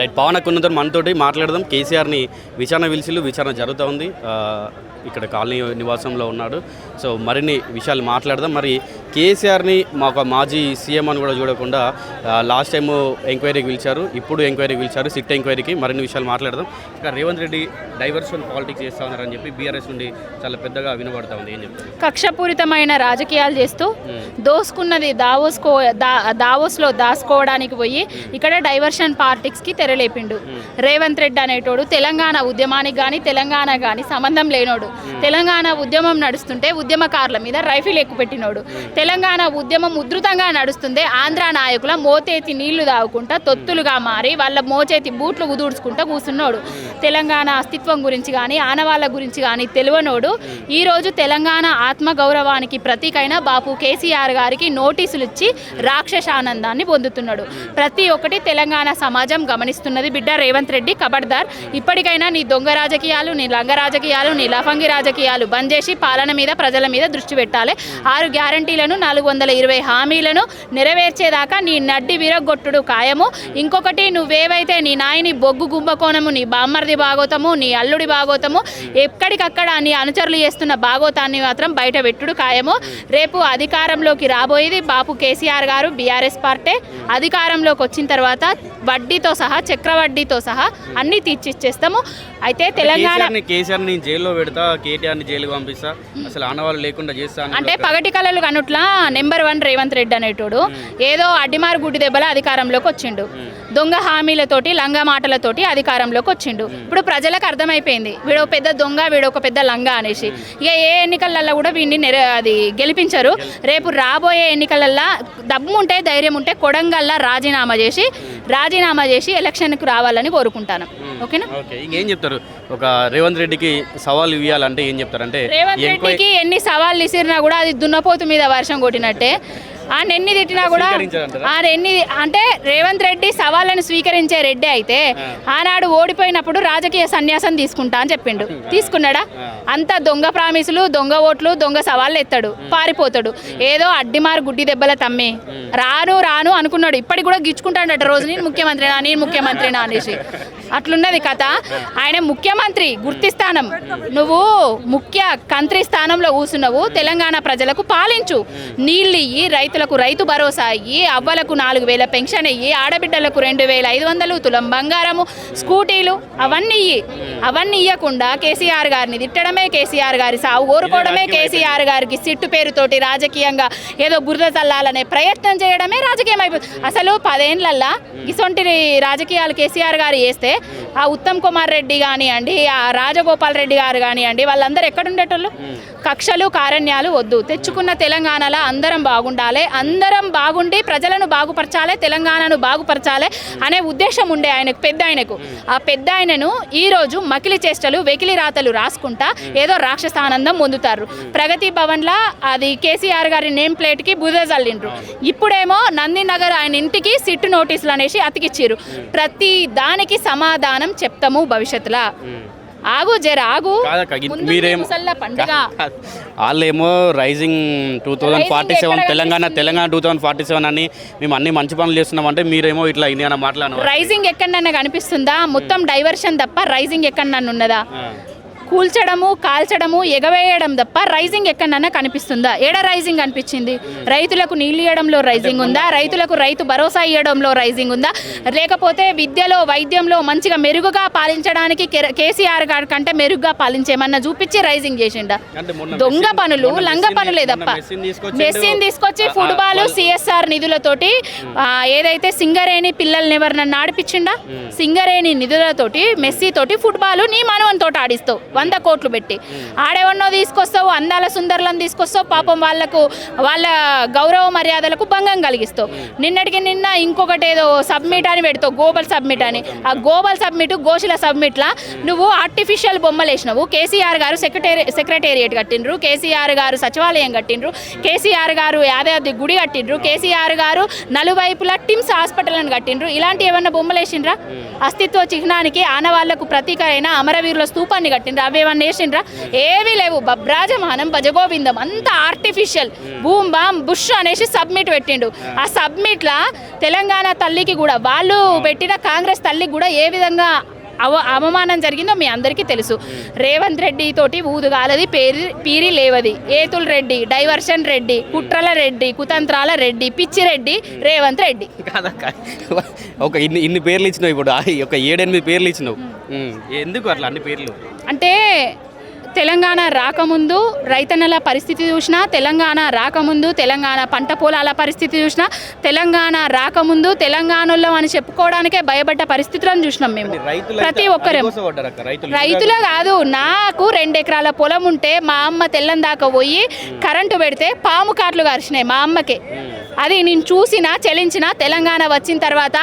Right Pawan అక్కడ మనతోటి మాట్లాడదాం. కేసీఆర్ని విచారణ పిలిచిలు విచారణ జరుగుతూ ఉంది. ఇక్కడ కాలనీ నివాసంలో ఉన్నాడు. సో మరిన్ని విషయాలు మాట్లాడదాం. మరి కేసీఆర్ని మాకు మాజీ సీఎం అని కూడా చూడకుండా లాస్ట్ టైం ఎంక్వైరీకి పిలిచారు. ఇప్పుడు ఎంక్వైరీకి పిలిచారు. సిట్ ఎంక్వైరీకి మరిన్ని విషయాలు మాట్లాడదాం. ఇక్కడ రేవంత్ రెడ్డి డైవర్షన్ పాలిటిక్స్ చేస్తా ఉన్నారని చెప్పి బీఆర్ఎస్ నుండి చాలా పెద్దగా వినబడతా ఉంది. ఏం చెప్తారు? కక్షపూరితమైన రాజకీయాలు చేస్తూ దోసుకున్నది దావోస్కో దా దావోస్లో దాచుకోవడానికి పోయి ఇక్కడ డైవర్షన్ పార్టిక్స్కి తెరలేపిండు. రేవంత్ రెడ్డి అనేటోడు తెలంగాణ ఉద్యమానికి కానీ తెలంగాణ కానీ సంబంధం లేనోడు. తెలంగాణ ఉద్యమం నడుస్తుంటే ఉద్యమకారుల మీద రైఫిల్ ఎక్కుపెట్టినోడు. తెలంగాణ ఉద్యమం ఉధృతంగా నడుస్తుంటే ఆంధ్ర నాయకుల మోతేతి నీళ్ళు తాగుకుంటా తొత్తులుగా మారి వాళ్ళ మోచేతి బూట్లు ఉదూడ్చుకుంటా కూర్చున్నాడు తెలంగాణ అస్తిత్వం గురించి కానీ ఆనవాళ్ళ గురించి కానీ తెలియనోడు ఈరోజు తెలంగాణ ఆత్మగౌరవానికి ప్రతీకైన బాపు కేసీఆర్ గారికి నోటీసులు ఇచ్చి రాక్షసానందాన్ని పొందుతున్నాడు. ప్రతి ఒక్కటి తెలంగాణ సమాజం చేస్తున్నది బిడ్డ రేవంత్ రెడ్డి కబడ్దార్. ఇప్పటికైనా నీ దొంగ రాజకీయాలు నీ లంగ రాజకీయాలు నీ లఫంగి రాజకీయాలు బంద్ చేసి పాలన మీద ప్రజల మీద దృష్టి పెట్టాలి. ఆరు గ్యారంటీలను నాలుగు వందల ఇరవై హామీలను నెరవేర్చేదాకా నీ నడ్డి విరగొట్టుడు ఖాయము. ఇంకొకటి నువ్వేవైతే నీ నాయని బొగ్గు కుంభకోణము నీ బామ్మర్ది భాగోతము నీ అల్లుడి భాగోతము ఎక్కడికక్కడ నీ అనుచరులు చేస్తున్న భాగోతాన్ని మాత్రం బయట పెట్టుడు ఖాయము. రేపు అధికారంలోకి రాబోయేది బాపు కేసీఆర్ గారు బీఆర్ఎస్ పార్టీ. అధికారంలోకి వచ్చిన తర్వాత వడ్డీతో సహా చక్రవడ్డీతో సహా అన్నీ తీర్చిచ్చేస్తాము. అయితే తెలంగాణ కేసీఆర్ని జైల్లో పెడతా కేటీఆర్ని జైలుకి పంపిస్తా. అసలు ఆనవాళ్ళు లేకుండా చేస్తా అని అంటే పగటి కళలు కనుట్లా నెంబర్ వన్ రేవంత్ రెడ్డి అనేటోడు ఏదో అడ్డిమారు గుడ్డి దెబ్బల అధికారంలోకి వచ్చిండు. దొంగ హామీలతోటి లంగా మాటలతోటి అధికారంలోకి వచ్చిండు. ఇప్పుడు ప్రజలకు అర్థమైపోయింది. వీడు ఒక పెద్ద దొంగ వీడు ఒక పెద్ద లంగా అనేసి. ఇక ఏ ఎన్నికలలో కూడా వీడిని నెర అది గెలిపించరు. రేపు రాబోయే ఎన్నికలల్లో దమ్ము ఉంటే ధైర్యం ఉంటే కొడంగల్లా రాజీనామా చేసి రాజీనామా చేసి ఎలక్షన్కు రావాలని కోరుకుంటాను. ఓకేనా? ఓకే ఇంకేం చెప్తారు? ఒక రేవంత్ రెడ్డికి సవాల్ ఇవ్వాలంటే ఏం చెప్తారంటే రేవంత్ రెడ్డికి ఎన్ని సవాళ్ళు ఇసిరినా కూడా అది దున్నపోతు మీద వర్షం కొట్టినట్టే. ఆ ఎన్ని తిట్టినా కూడా స్వీకరించారంటారా? ఆ ఎన్ని అంటే రేవంత్ రెడ్డి సవాళ్ళను స్వీకరించే రెడ్డి అయితే ఆనాడు ఓడిపోయినప్పుడు రాజకీయ సన్యాసం తీసుకుంటా అని చెప్పిండు. తీసుకున్నాడా? అంత దొంగ ప్రామిసులు దొంగ ఓట్లు దొంగ సవాళ్ళు ఎత్తాడు. పారిపోతాడు. ఏదో అడ్డిమారు గుడ్డి దెబ్బల తమ్మి. రాను రాను అనుకున్నాడు. ఇప్పటికి కూడా గిచ్చుకుంటాడట రోజు. నేను ముఖ్యమంత్రినా నేను ముఖ్యమంత్రినా అనేసి. అట్లున్నది కథ. ఆయన ముఖ్యమంత్రి గుర్తి స్థానం నువ్వు ముఖ్య కంత్రి స్థానంలో కూర్చున్నావు తెలంగాణ ప్రజలకు పాలించు. నీళ్ళు ఇయ్యి రైతులకు రైతు భరోసా ఇయ్యి అవ్వలకు నాలుగు వేల పెన్షన్ ఇయ్యి ఆడబిడ్డలకు రెండు వేల ఐదు వందలు తులం బంగారము స్కూటీలు అవన్నీ ఇయ్యి. అవన్నీ ఇవ్వకుండా కేసీఆర్ గారిని తిట్టడమే కేసీఆర్ గారి సాగు కోరుకోవడమే కేసీఆర్ గారికి సిట్టు పేరుతోటి రాజకీయంగా ఏదో బురద చల్లాలనే ప్రయత్నం చేయడమే రాజకీయం అయిపోతుంది అసలు పదేళ్ళల్లా ఇసొంటి రాజకీయాలు కేసీఆర్ గారు చేస్తే ఆ ఉత్తమ్ కుమార్ రెడ్డి కానివ్వండి ఆ రాజగోపాల్ రెడ్డి గారు కానివ్వండి వాళ్ళందరూ ఎక్కడుండేటోళ్ళు కక్షలు కారణ్యాలు వద్దు. తెచ్చుకున్న తెలంగాణలో అందరం బాగుండాలి. అందరం బాగుండి ప్రజలను బాగుపరచాలి తెలంగాణను బాగుపరచాలి అనే ఉద్దేశం ఉండే ఆయనకు పెద్ద ఆయనకు. ఆ పెద్ద ఆయనను ఈరోజు మకిలి చేష్టలు వెకిలి రాతలు రాసుకుంటా ఏదో రాక్షసానందం పొందుతారు. ప్రగతి భవన్లా అది కేసీఆర్ గారి నేమ్ ప్లేట్కి బుధ చల్లిండ్రు ఇప్పుడేమో నందినగర్ ఆయన ఇంటికి సిట్టు నోటీసులు అనేసి అతికిచ్చిర్రు. ప్రతి దానికి సమాధానం చెప్తాము భవిష్యత్తులో. ఆగు జర ఆగు. మీరేం- వాళ్ళేమో rising two thousand forty seven ఎక్కడ Telangana? Telangana two thousand forty seven అని మేము అన్ని మంచి పనులు చేస్తున్నామంటే మీరేమో ఇట్లా ఇండియా మాట్లాడను రైజింగ్ ఎక్కడన్నా కనిపిస్తుందా? మొత్తం డైవర్షన్ తప్ప రైజింగ్ ఎక్కడన్నా ఉన్నదా? కూల్చడము కాల్చడము ఎగవేయడం తప్ప రైజింగ్ ఎక్కడన్నా కనిపిస్తుందా? ఏడ రైజింగ్ అనిపించింది? రైతులకు నీళ్ళు ఇవ్వడంలో రైజింగ్ ఉందా? రైతులకు రైతు భరోసా ఇవ్వడంలో రైజింగ్ ఉందా? లేకపోతే విద్యలో వైద్యంలో మంచిగా మెరుగుగా పాలించడానికి కేసీఆర్ గారి కంటే మెరుగ్గా పాలించేమన్నా చూపించి రైజింగ్ చేసిండా? దొంగ పనులు లంగ పనులే తప్ప. మెస్సీని తీసుకొచ్చి ఫుట్బాల్ సిఎస్ఆర్ నిధులతోటి ఏదైతే సింగరేణి పిల్లల్ని ఎవరినన్నా ఆడిపించిండా? సింగరేణి నిధులతోటి మెస్సీ తోటి ఫుట్బాల్ నీ మనవన్ తోటి ఆడిస్తావు. వంద కోట్లు పెట్టి. ఆడేవన్నో తీసుకొస్తావు అందాల సుందరులను తీసుకొస్తావు పాపం వాళ్ళకు వాళ్ళ గౌరవ మర్యాదలకు భంగం కలిగిస్తావు. నిన్నటికి నిన్న ఇంకొకటి ఏదో సబ్మిట్ అని పెడతావు గోబల్ సబ్మిట్ అని. ఆ గోబల్ సబ్మిట్ గోషుల సబ్మిట్లా నువ్వు ఆర్టిఫిషియల్ బొమ్మలు వేసినావు. కేసీఆర్ గారు సెక్రటేరి సెక్రటేరియట్ కట్టిండ్రు కేసీఆర్ గారు సచివాలయం కట్టిండ్రు కేసీఆర్ గారు యాదాద్రి గుడి కట్టిండ్రు కేసీఆర్ గారు నలువైపులా టిమ్స్ హాస్పిటల్ని కట్టిండ్రు. ఇలాంటి ఏమన్నా బొమ్మలు వేసిండ్రా? అస్తిత్వ చిహ్నానికి ఆనవాళ్ళకు ప్రతీక అయిన అమరవీరుల స్తూపాన్ని కట్టిండ్రు. అవి ఏమన్నా వేసిండ్రా ఏవి లేవు. బబ్రాజమానం భజగోవిందం అంత ఆర్టిఫిషియల్ బూమ్ బామ్ బుష్ అనేసి సబ్మిట్ పెట్టిండు. ఆ సబ్మిట్లా తెలంగాణ తల్లికి కూడా వాళ్ళు పెట్టిన కాంగ్రెస్ తల్లికి కూడా ఏ విధంగా అవ అవమానం జరిగిందో మీ అందరికీ తెలుసు. రేవంత్ రెడ్డి తోటి ఊదుగాలది పేరు పీరి లేవది. ఏతుల్ రెడ్డి డైవర్షన్ రెడ్డి కుట్రల రెడ్డి కుతంత్రాల రెడ్డి పిచ్చి రెడ్డి రేవంత్ రెడ్డి. ఒక ఇన్ని ఇన్ని పేర్లు ఇచ్చినావు ఇప్పుడు. ఒక ఏడెనిమిది పేర్లు ఇచ్చినావు. ఎందుకు అట్లా అన్ని పేర్లు? అంటే తెలంగాణ రాకముందు రైతన్నల పరిస్థితి చూసినా తెలంగాణ రాకముందు తెలంగాణ పంట పొలాల పరిస్థితి చూసినా తెలంగాణ రాకముందు తెలంగాణలో అని చెప్పుకోవడానికే భయపడ్డ పరిస్థితులను చూసినాం మేము. ప్రతి ఒక్కరం. రైతులు. రైతులే కాదు నాకు రెండు ఎకరాల పొలం ఉంటే మా అమ్మ తెల్లం దాకా పోయి కరెంటు పెడితే పాము కాట్లు గారిచినాయి మా అమ్మకే. అది నేను చూసిన చలించిన తెలంగాణ వచ్చిన తర్వాత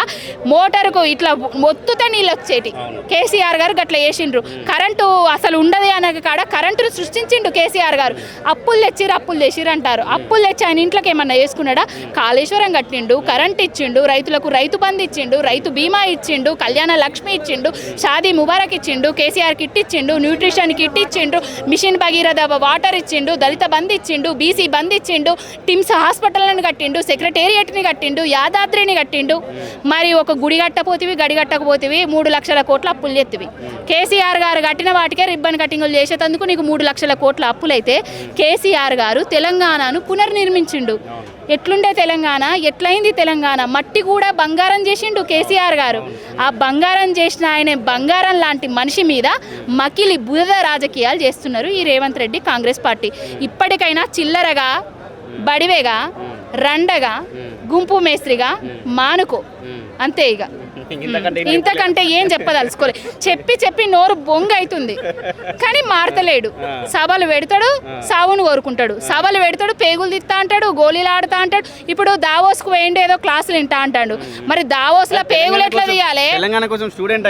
మోటార్కు ఇట్లా మొత్తుతే నీళ్ళు వచ్చేటి. కేసీఆర్ గారు గట్ల వేసిండ్రు కరెంటు అసలు ఉండదు అనే కాడ కరెంటును సృష్టించిండు కేసీఆర్ గారు. అప్పులు తెచ్చిర్రు అప్పులు తెచ్చిర్రు అంటారు అప్పులు తెచ్చి ఆయన ఇంట్లోకి ఏమన్నా వేసుకున్నాడా కాళేశ్వరం కట్టిండు కరెంట్ ఇచ్చిండు రైతులకు రైతు బంధు ఇచ్చిండు రైతు బీమా ఇచ్చిండు కళ్యాణ లక్ష్మి ఇచ్చిండు షాదీ ముబారక్ ఇచ్చిండు కేసీఆర్ కిట్ ఇచ్చిండు న్యూట్రిషన్ కిట్ ఇచ్చిండు మిషన్ భగీరథ వాటర్ ఇచ్చిండు దళిత బంద్ ఇచ్చిండు బీసీ బంద్ ఇచ్చిండు టిమ్స్ హాస్పిటల్ని కట్టిండు సెక్రటేరియట్ని కట్టిండు యాదాద్రిని కట్టిండు. మరి ఒక గుడి కట్టపోతివి గడి కట్టకపోతివి మూడు లక్షల కోట్ల అప్పులు చేతివి. కేసీఆర్ గారు కట్టిన వాటికే రిబ్బన్ కటింగులు చేసేటందుకు నీకు మూడు లక్షల కోట్ల అప్పులైతే కేసీఆర్ గారు తెలంగాణను పునర్నిర్మించిండు. ఎట్లుండే తెలంగాణ? ఎట్లయింది తెలంగాణ? మట్టి కూడా బంగారం చేసిండు కేసీఆర్ గారు. ఆ బంగారం చేసిన ఆయన బంగారం లాంటి మనిషి మీద మకిలి బురద రాజకీయాలు చేస్తున్నారు ఈ రేవంత్ రెడ్డి కాంగ్రెస్ పార్టీ. ఇప్పటికైనా చిల్లరగా బడివేగా రండగా గుంపు మేస్త్రిగా మానుకో. అంతే ఇక. ఇంతకంటే ఏం ఇంతకంటే ఏం చెప్పదలుచుకోలే. చెప్పి చెప్పి నోరు బొంగ అవుతుంది కానీ మారతలేడు. సభలు పెడతాడు సావును కోరుకుంటాడు. సభలు పెడతాడు పేగులు తిత్తా అంటాడు గోళీలు ఆడుతా అంటాడు. ఇప్పుడు దావోస్కు పోయిండు ఏదో క్లాసులు వింటా అంటాడు. మరి దావోస్లో పేగులు ఎట్లా తీయాలి? తెలంగాణ కోసం స్టూడెంట్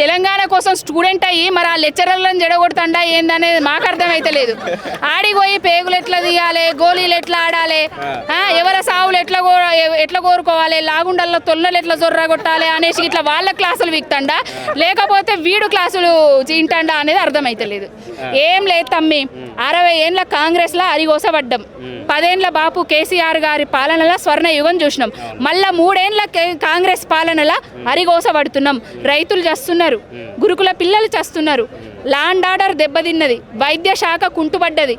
తెలంగాణ కోసం స్టూడెంట్ అయ్యి మరి ఆ లెక్చరర్లను జడగొడుతుండా ఏందనేది మాకు అర్థమైతే లేదు ఆడికి పోయి పేగులు ఎట్లా తీయాలి గోళీలు ఎట్లా ఆడాలి? ఎవరి సావులు ఎట్లా ఎట్లా కోరుకోవాలి? లాగుండల్లో తొల్లలు ఎట్లా జొర్ర కొట్టాలి అనేసి ఇట్లా వాళ్ళ క్లాసులు విక్తండా? లేకపోతే వీడు క్లాసులు తింటాడా అనేది అర్థమైతలేదు. ఏం లేదు తమ్మి అరవై ఏండ్ల కాంగ్రెస్లో అరిగోసబడ్డం. పదేండ్ల బాపు కేసీఆర్ గారి పాలనలో స్వర్ణ యుగం చూసినాం. మళ్ళా మూడేండ్ల కే- కాంగ్రెస్ పాలనలో అరిగోసబడుతున్నాం. రైతులు చస్తున్నారు. గురుకుల పిల్లలు చస్తున్నారు. లాండ్ ఆర్డర్ దెబ్బతిన్నది. వైద్య శాఖ కుంటుపడ్డది.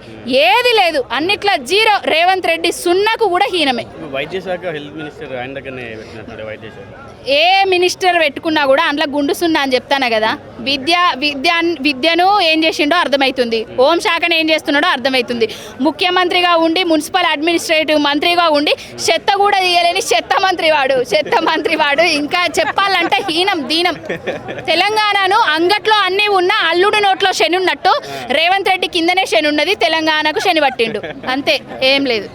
ఏది లేదు. అన్నిట్లా జీరో. రేవంత్ రెడ్డి సున్నకు కూడా హీనమే. వైద్య శాఖ హెల్త్ మినిస్టర్ ఆయన దగ్గరనే పెట్టినట్టు వైద్య శాఖ. ఏ మినిస్టర్ పెట్టుకున్నా కూడా అందులో గుండు సున్నా అని చెప్తాను కదా. విద్య విద్య విద్యను ఏం చేసిండో అర్థమవుతుంది హోం శాఖను ఏం చేస్తున్నాడో అర్థమవుతుంది ముఖ్యమంత్రిగా ఉండి మున్సిపల్ అడ్మినిస్ట్రేటివ్ మంత్రిగా ఉండి చెత్త కూడా తీయలేని చెత్త మంత్రి వాడు చెత్త మంత్రి వాడు ఇంకా చెప్పాలంటే హీనం దీనం. తెలంగాణను అంగట్లో అన్నీ ఉన్న అల్లుడు నోట్లో శని ఉన్నట్టు రేవంత్ రెడ్డి కిందనే శని ఉన్నది తెలంగాణకు శని పట్టిండు. అంతే ఏం లేదు.